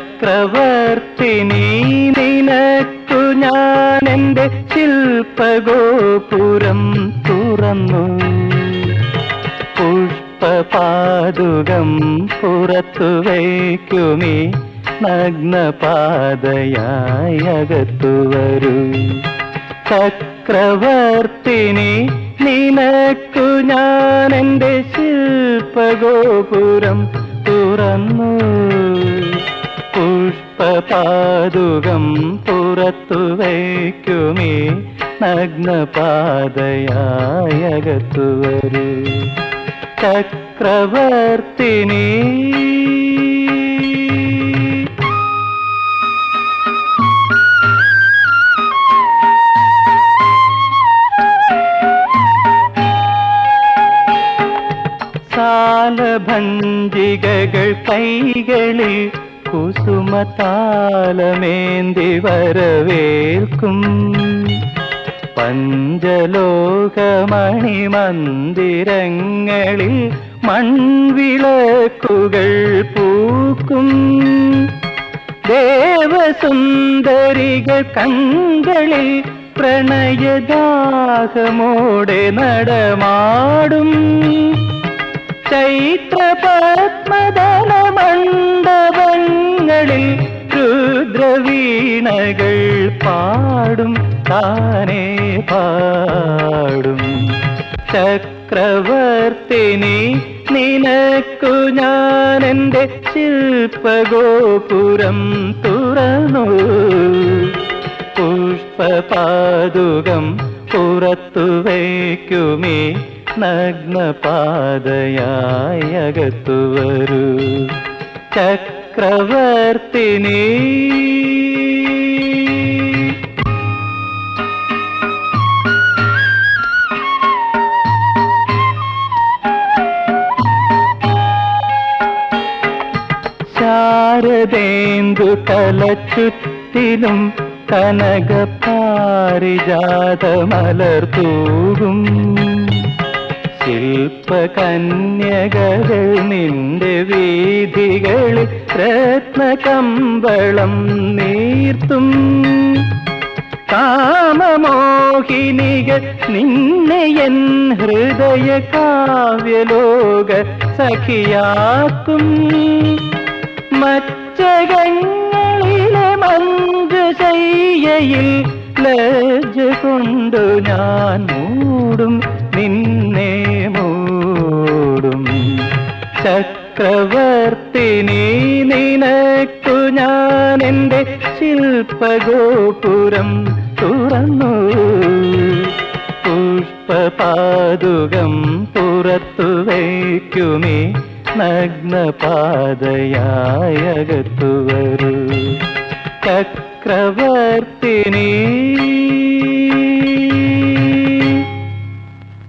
ചക്രവർത്തി നിനക്കു ഞാൻ എന്റെ ശില്പഗോപുരം തുറന്നു. പുഷ്പപാതുകം പുറത്തു വയ്ക്കുമീ നഗ്നപാതയായി അകത്തു വരൂ. ചക്രവർത്തിനി നിനക്കു ഞാൻ എന്റെ ശില്പഗോപുരം തുറന്നു. പുഷ്പപാതുകം പുറത്തു വയ്ക്കുമേ. നഗ്നപാതയായി അകത്തു വരൂ. ചക്രവർത്തിനി. സാലഭഞ്ജികകൾ കൈകളിൽ കുസുമതാലമേന്തി വരവേൽക്കും പഞ്ചലോകമണി മന്ദിരങ്ങളിൽ മൺവിളക്കുകൾ പൂക്കും. ദേവസുന്ദരികൾ കങ്കളിൽ പ്രണയദാഹമോടെ നടമാടും. ചൈത്രപത്മദല പാടും താനേ പാടും. ചക്രവർത്തിനി നിനക്കു ഞാൻ എന്റെ ശില്പഗോപുരം തുറന്നു. പുഷ്പപാതുകം പുറത്തു വയ്ക്കുമേ നഗ്നപാതയായി അകത്തു വരൂ. ചക്രവർത്തിനി ശാരദേന്ദു തലച്ചുറ്റിലും കനക പാരിജാത മലർത്തൂകും ശില്പകന്യകകൾ നിന്റെ വീഥികളിൽ രത്നകമ്പളം നീർത്തും. കാമമോഹിനികൾ നിന്നെ എൻ ഹൃദയ കാവ്യലോക സഖിയാക്കും. മച്ചകങ്ങളിലെ മഞ്ജുശയ്യയിൽ ലജ്ജ കൊണ്ടു ഞാൻ മൂടും നിന്നെ മൂടും. ചക്രവർത്തിനി നിനക്കു ഞാൻ എന്റെ ശില്പഗോപുരം തുറന്നു. പുഷ്പപാതുകം പുറത്തു വയ്ക്കുമേ. നഗ്നപാതയായി അകത്തു വരൂ ചക്രവർത്തിനി